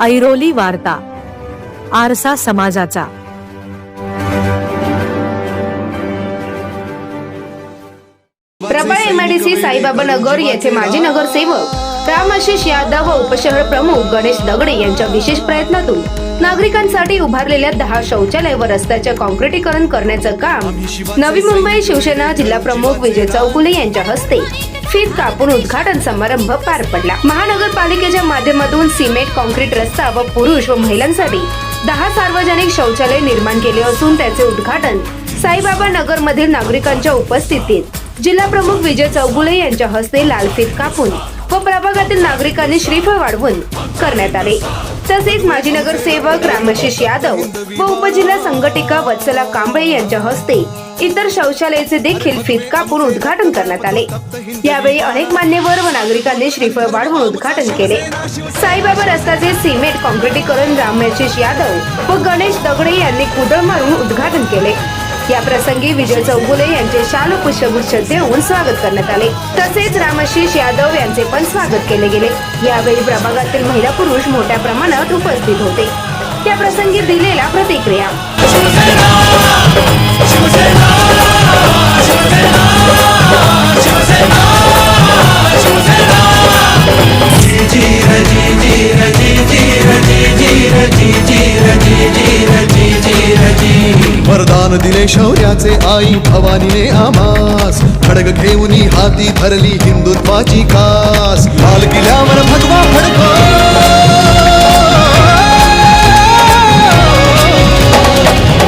ऐरोली वार्ता आरसा समाजाचा. प्रबळ एमआयडीसी साईबाबा नगर येथे माजी नगरसेवक रामाशिष यादव व उपशहर प्रमुख गणेश दगडे यांच्या विशेष प्रयत्नातून नागरिकांसाठी उभारलेल्या दहा शौचालय व रस्त्याचे कॉन्क्रिटीकरण करण्याचं काम नवी मुंबई शिवसेना जिल्हा प्रमुख विजय चौगुले यांच्या हस्ते. फीत कापून उद्घाटन समारंभ पार पडला. महानगरपालिकेच्या माध्यमातून सिमेंट कॉन्क्रीट रस्ता व पुरुष व महिलांसाठी दहा सार्वजनिक शौचालय निर्माण केले असून त्याचे उद्घाटन साईबाबा नगर मधील नागरिकांच्या उपस्थितीत जिल्हा प्रमुख विजय चौगुले यांच्या हस्ते लाल फीत कापून व प्रभागातील नागरिकांनी श्रीफळ वाढवून करण्यात आले. तसेच माजी नगरसेवक रामाशिष यादव व उपजिल्हा संघटिका वत्सला कांबळे यांच्या हस्ते इतर शौचालयाचे देखील फीत कापून उद्घाटन करण्यात आले. यावेळी अनेक मान्यवर व नागरिकांनी श्रीफळ वाढवून उद्घाटन केले. साईबाबा रस्त्याचे सिमेंट कॉन्क्रिटीकरण रामाशिष यादव व गणेश दगडे यांनी कुदळ मारून उद्घाटन केले. या प्रसंगी विजय चौगुले यांचे शाल पुष्पगुच्छ देऊन स्वागत करण्यात आले. तसेच रामशीष यादव यांचे पण स्वागत केले गेले. यावेळी प्रभागातील महिला पुरुष मोठ्या प्रमाणात उपस्थित होते. त्या प्रसंगी दिलेला प्रतिक्रिया. वरदान दिले शौर्याचे आई भवानीने आमास. खडग घेऊन हाती धरली हिंदुत्वाची कास. लाल किल्ल्यावर भगवा फडको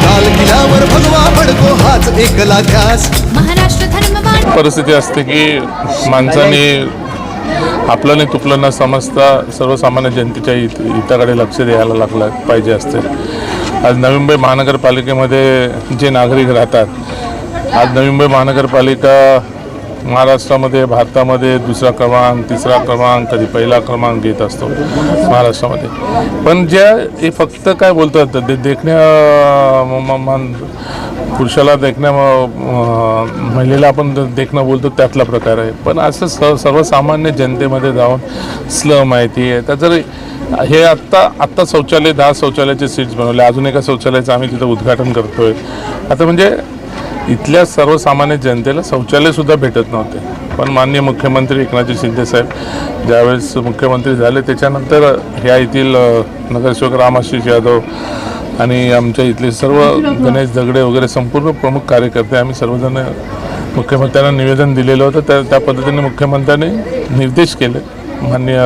लाल किल्ल्यावर भगवा फडको हाच एकला ध्यास महाराष्ट्र परिस्थिती असते की माणसाने आपलं नाही तुपलं न समजता सर्वसामान्य जनतेच्या हित हिताकडे लक्ष द्यायला लागलं पाहिजे असते. आज नवी मुंबई महानगरपालिकेमध्ये जे नागरिक राहतात आज नवी मुंबई महानगरपालिका महाराष्ट्रामध्ये भारतामध्ये दुसरा क्रमांक तिसरा क्रमांक कधी पहिला क्रमांक घेत असतो महाराष्ट्रामध्ये. पण ज्या हे फक्त काय बोलतात ते देखण्या पुरुषाला देखण्या महिलेला आपण देखणं बोलतो त्यातला प्रकार आहे. पण असं स सर्वसामान्य जनतेमध्ये जाऊन स्ल माहिती आहे तर जर हे आत्ता आत्ता शौचालय दहा शौचालयाचे सीट्स बनवले. अजून एका शौचालयाचं आम्ही तिथं उद्घाटन करतोय. आता म्हणजे इथल्या सर्वसामान्य जनतेला शौचालयसुद्धा भेटत नव्हते. पण माननीय मुख्यमंत्री एकनाथजी शिंदे साहेब ज्यावेळेस मुख्यमंत्री झाले त्याच्यानंतर ह्या येथील नगरसेवक रामाशिष यादव आणि आमच्या इथले सर्व गणेश दगडे वगैरे संपूर्ण प्रमुख कार्यकर्ते आम्ही सर्वजण मुख्यमंत्र्यांना निवेदन दिलेलं होतं. त्या त्या पद्धतीने मुख्यमंत्र्यांनी निर्देश केले. माननीय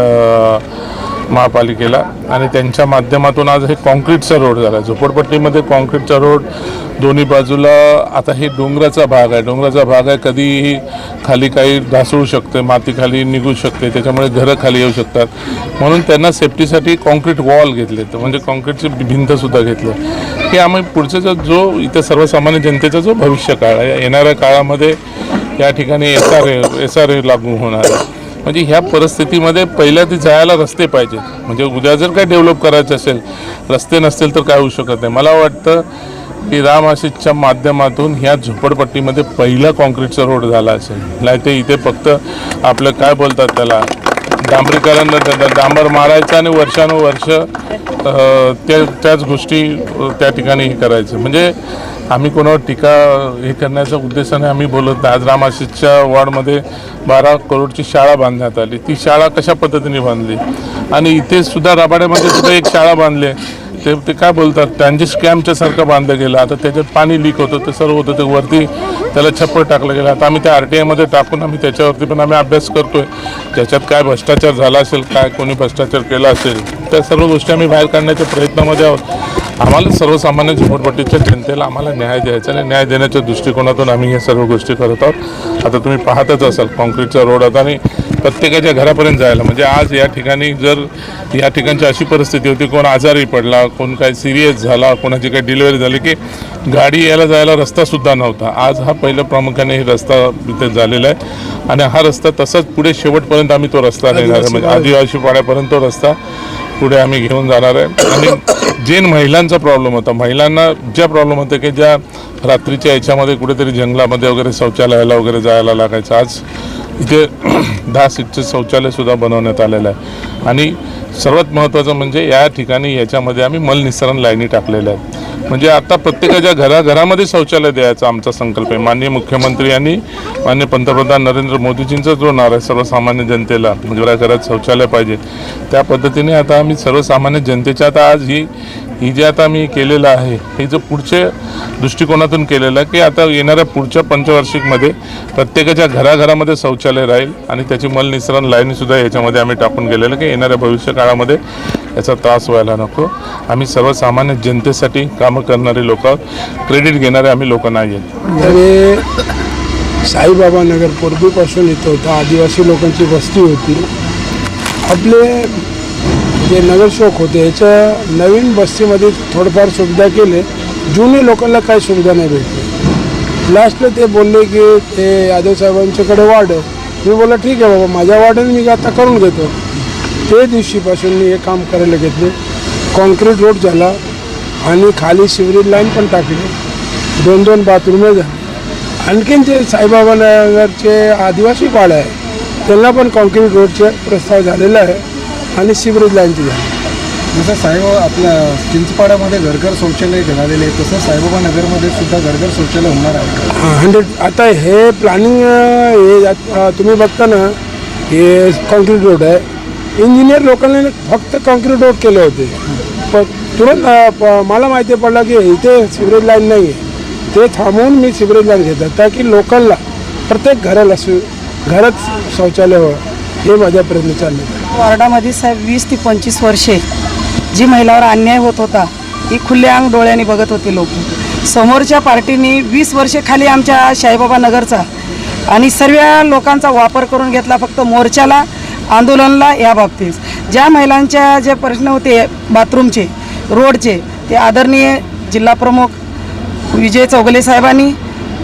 महापालिकेला आणि त्यांच्या माध्यमातून आज हे कॉन्क्रीटचा रोड झाला. झोपडपट्टीमध्ये कॉन्क्रीटचा रोड दोन्ही बाजूला आता हे डोंगराचा भाग आहे. डोंगराचा भाग आहे कधीही खाली काही ढासळू शकते माती खाली निघू शकते त्याच्यामुळे घरं खाली येऊ शकतात. म्हणून त्यांना सेफ्टीसाठी कॉन्क्रीट वॉल घेतले तर म्हणजे कॉन्क्रीटची भिंतसुद्धा घेतले की आम्ही पुढचा जो जो इथं सर्वसामान्य जनतेचा जो भविष्य काळ आहे येणाऱ्या काळामध्ये या ठिकाणी S R A S R A लागू होणार आहे. म्हणजे ह्या परिस्थितीमध्ये पहिल्या ती जायला रस्ते पाहिजेत. म्हणजे उद्या जर काय डेव्हलप करायचं असेल रस्ते नसतील तर काय होऊ शकत नाही. मला वाटतं की राम आशिषच्या माध्यमातून ह्या झोपडपट्टीमध्ये पहिला कॉन्क्रीटचा रोड झाला असेल. नाही ते इथे फक्त आपलं काय बोलतात त्याला डांबरीकरण त्यांना डांबर मारायचं आणि वर्षानुवर्ष त्या त्याच गोष्टी त्या ठिकाणी हे करायचं. म्हणजे आम्ही कोणावर टीका हे करण्याच्या उद्देशाने आम्ही बोलत नाही. आज रामाशीच्या वॉर्डमध्ये बारा करोडची शाळा बांधण्यात आली. ती शाळा कशा पद्धतीने बांधली? आणि इथे सुद्धा राबाड्यामध्ये सुद्धा एक शाळा बांधली. ते ते काय बोलतात? त्यांचे स्कॅमच्या सारखं बांधलं गेलं. आता त्याच्यात पाणी लीक होतं ते सर्व होतं. ते वरती त्याला छप्पर टाकलं गेलं. आता आम्ही त्या आर टी आयमध्ये टाकून आम्ही त्याच्यावरती पण आम्ही अभ्यास करतो आहे त्याच्यात काय भ्रष्टाचार झाला असेल काय कोणी भ्रष्टाचार केला असेल त्या सर्व गोष्टी आम्ही बाहेर काढण्याच्या प्रयत्नामध्ये आहोत. आम्हाला सर्वसामान्य झोपडपट्टीच्या जनतेला आम्हाला न्याय द्यायचा आणि न्याय देण्याच्या दृष्टिकोनातून आम्ही या सर्व गोष्टी करत आहोत. आता तुम्ही पाहतच असाल कॉन्क्रीटचा रोड आता आणि प्रत्येकाच्या घरापर्यंत जायला. म्हणजे आज या ठिकाणी जर या ठिकाणची अशी परिस्थिती होती कोण आजारी पडला कोण काय सिरियस झाला कोणाची काही डिलिव्हरी झाली की गाडी यायला जायला रस्तासुद्धा नव्हता. आज हा पहिलं प्रामुख्याने हे रस्ता इथे झालेला आहे. आणि हा रस्ता तसाच पुढे शेवटपर्यंत आम्ही तो रस्ता नेणार आहे. म्हणजे आदिवासी पाड्यापर्यंत तो रस्ता पुढे आम्ही घेऊन जाणार आहे. आणि जे महिलांचा प्रॉब्लेम होता महिलांना ज्या प्रॉब्लेम होते की ज्या रात्रीच्या याच्यामध्ये कुठेतरी जंगलामध्ये वगैरे शौचालयाला वगैरे जायला लागायचं. आज इथे दहा सीटचे शौचालयसुद्धा बनवण्यात आलेलं आहे. आणि सर्वात महत्त्वाचं म्हणजे या ठिकाणी याच्यामध्ये आम्ही मलनिस्सरण लाईनी टाकलेल्या आहेत. म्हणजे आता प्रत्येकाच्या घराघरामध्ये शौचालय द्यायचा आमचा संकल्प आहे. माननीय मुख्यमंत्री यांनी माननीय पंतप्रधान नरेंद्र मोदीजींचा जो नारा आहे सर्वसामान्य जनतेला म्हणजे घराघरात शौचालय पाहिजे. त्या पद्धतीने आता आम्ही सर्वसामान्य जनतेच्या आता आज ही ही जे आता मी केलेलं आहे हे जो पुढच्या दृष्टिकोनातून केलेलं आहे की आता येणाऱ्या पुढच्या पंचवार्षिकमध्ये प्रत्येकाच्या घराघरामध्ये शौचालय राहील आणि त्याची मलनिसरण लाईनसुद्धा याच्यामध्ये आम्ही टाकून गेलेलं की येणाऱ्या भविष्य काळामध्ये याचा त्रास व्हायला नको. आम्ही सर्वसामान्य जनतेसाठी कामं करणारे लोक आहोत. क्रेडिट घेणारे आम्ही लोक नाही आहेत. म्हणजे साईबाबा नगर पूर्वीपासून इथं होतं. आदिवासी लोकांची वस्ती होती. आपले जे नगरसेवक होते याच्या नवीन वस्तीमध्ये थोडंफार सुविधा केले. जुने लोकांना काही सुविधा नाही भेटली. लास्टला ते बोलले की ते यादव साहेबांच्याकडे वाढ. आहे मी बोला ठीक आहे बाबा माझ्या वाढेने मी आता करून घेतो. ते दिवशीपासून मी हे काम करायला घेतले. कॉन्क्रीट रोड झाला आणि खाली सिवरेज लाईन पण टाकली. दोन दोन बाथरूमे झाली. आणखीन जे साईबाबा नगरचे आदिवासी पाडे आहे त्यांना पण कॉन्क्रीट रोडचे प्रस्ताव झालेला आहे आणि सिवरेज लाईनचे झाले. जसं साईबाबा आपल्या चिंचपाड्यामध्ये घरघर शौचालय झालेले आहे तसं साईबाबा नगरमध्ये सुद्धा घरघर शौचालय होणार आहे. हंड्रेड आता हे प्लॅनिंग हे तुम्ही बघता ना हे कॉन्क्रीट रोड आहे. इंजिनियर लोकांनी फक्त कॉन्क्रीट रोड केले होते. पण तुरंत प- मला माहिती पडलं की इथे सिवरेज लाईन नाही आहे ते थांबवून मी सिवरेज लाईन घेतात ताकी लोकलला प्रत्येक घराला सु घरात शौचालय व्हावं हे माझ्या प्रयत्न चालले. वार्डामध्ये साहेब वीस ते पंचवीस वर्षे जी महिलावर अन्याय होत होता ही खुल्या अंग डोळ्याने बघत होते लोक. समोरच्या पार्टीने वीस वर्षे खाली आमच्या साईबाबा नगरचा आणि सर्व लोकांचा वापर करून घेतला फक्त मोर्चाला आंदोलनला या बाबतीत. ज्या महिलांच्या जे प्रश्न होते बाथरूमचे रोडचे ते आदरणीय जिल्हाप्रमुख विजय चौगले साहेबांनी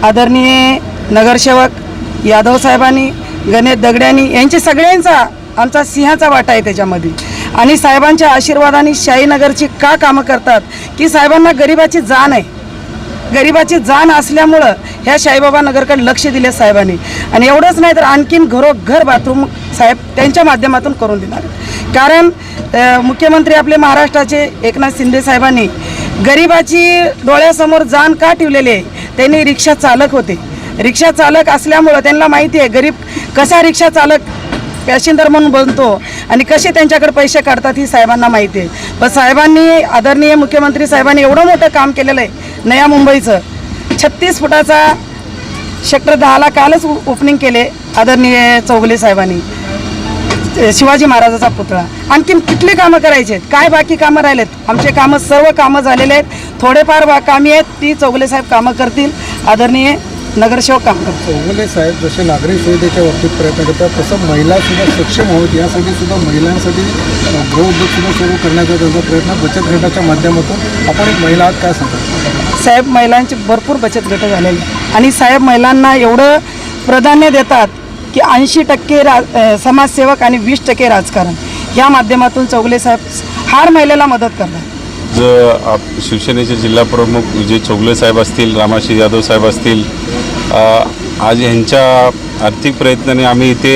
आदरणीय नगरसेवक यादव साहेबांनी गणेश दगड्यांनी यांचे सगळ्यांचा आमचा सिंहाचा वाटा आहे त्याच्यामध्ये. आणि साहेबांच्या आशीर्वादाने शाहीनगरची का कामं करतात? की साहेबांना गरिबाची जाण आहे? गरिबाची जाण असल्यामुळं ह्या साईबाबा नगरकडे लक्ष दिले साहेबांनी. आणि एवढंच नाही तर आणखीन घरोघर बाथरूम साहेब त्यांच्या माध्यमातून करून देणार कारण मुख्यमंत्री आपले महाराष्ट्राचे एकनाथ शिंदे साहेबांनी गरिबाची डोळ्यासमोर जाण का ठेवलेली आहे? त्यांनी रिक्षा चालक होते. रिक्षा चालक असल्यामुळं त्यांना माहिती आहे गरीब कसा रिक्षा चालक पॅसेंजर म्हणून बनतो आणि कसे त्यांच्याकडे पैसे काढतात ही साहेबांना माहिती आहे. पण साहेबांनी आदरणीय मुख्यमंत्री साहेबांनी एवढं मोठं काम केलेलं आहे नया मुंबईचं. छत्तीस फुटाचा सेक्टर दहाला कालच ओपनिंग केले आदरणीय चौगले साहेबांनी. शिवाजी महाराजाचा पुतळा. आणखीन कुठली कामं करायची आहेत? काय बाकी कामं राहिलेत? आमचे कामं सर्व कामं झालेले आहेत. थोडेफार बा कामी आहेत. ती चौगले साहेब कामं करतील. आदरणीय नगरसेवक काम करतील चौगुले साहेब जसे नागरी सुविधेच्या बाबतीत प्रयत्न करतात तसं महिला सुद्धा सक्षम होत यासाठी सुद्धा महिलांसाठी गौ उद्योग सुद्धा सुरू करण्याचा त्यांचा प्रयत्न बचत गटाच्या माध्यमातून. आपण एक महिला आहात काय सांगता? साहेब महिलांचे भरपूर बचत गट झालेले. आणि साहेब महिलांना एवढं प्राधान्य देतात की ऐंशी टक्के रा समाजसेवक आणि वीस टक्के राजकारण. या माध्यमातून चौगले साहेब हार महिलेला मदत करतात. ज आप शिवसेनेचे जिल्हाप्रमुख विजय चौगले साहेब असतील रामाशी यादव साहेब असतील आज ह्यांच्या आर्थिक प्रयत्नाने आम्ही इथे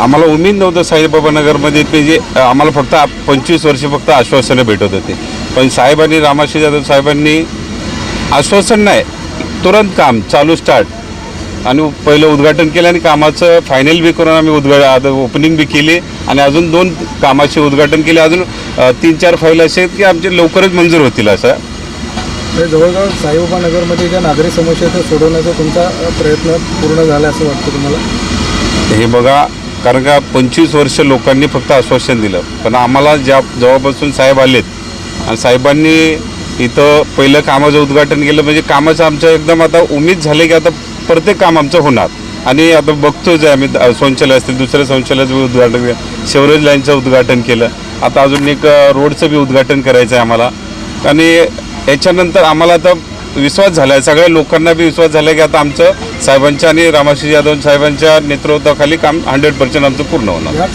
आम्हाला उमेद नव्हतं साईबाबा नगरमध्ये ते जे आम्हाला फक्त पंचवीस वर्षे फक्त आश्वासनं भेटत होते. पण साहेबांनी रामाशी जाधव साहेबांनी आश्वासन नाही तुरंत काम चालू स्टार्ट आणि पहिलं उद्घाटन केलं आणि कामाचं फायनल बी करून आम्ही उद्घा ओपनिंग बी केली आणि अजून दोन कामाचे उद्घाटन केले. अजून तीन चार फाईल असे आहेत की आमचे लवकरच मंजूर होतील असं. म्हणजे जवळजवळ साईबाबा नगरमध्ये ज्या नागरी समस्या त्या सोडवण्याचा तुमचा प्रयत्न पूर्ण झाला असं वाटतं तुम्हाला? हे बघा कारण का पंचवीस वर्ष लोकांनी फक्त आश्वासन दिलं. पण आम्हाला ज्या जेव्हापासून साहेब आलेत आणि साहेबांनी इथं पहिलं कामाचं उद्घाटन केलं म्हणजे कामाचं आमचं एकदम आता उमेद झाले की आता प्रत्येक काम आमचं होणार. आणि आता बघतोच आहे आम्ही शौचालय असतील दुसऱ्या शौचालयाचं बी उद्घाटन केलं शेवरेज लाईनचं उद्घाटन केलं. आता अजून एक रोडचं बी उद्घाटन करायचं आहे आम्हाला. आणि याच्यानंतर आम्हाला आता विश्वास झाला आहे सगळ्या लोकांना बी विश्वास झाला आहे की आता आमचं साहेबांच्या आणि रामाशी यादव साहेबांच्या नेतृत्वाखाली काम हंड्रेड पर्सेंट आमचं पूर्ण होणार.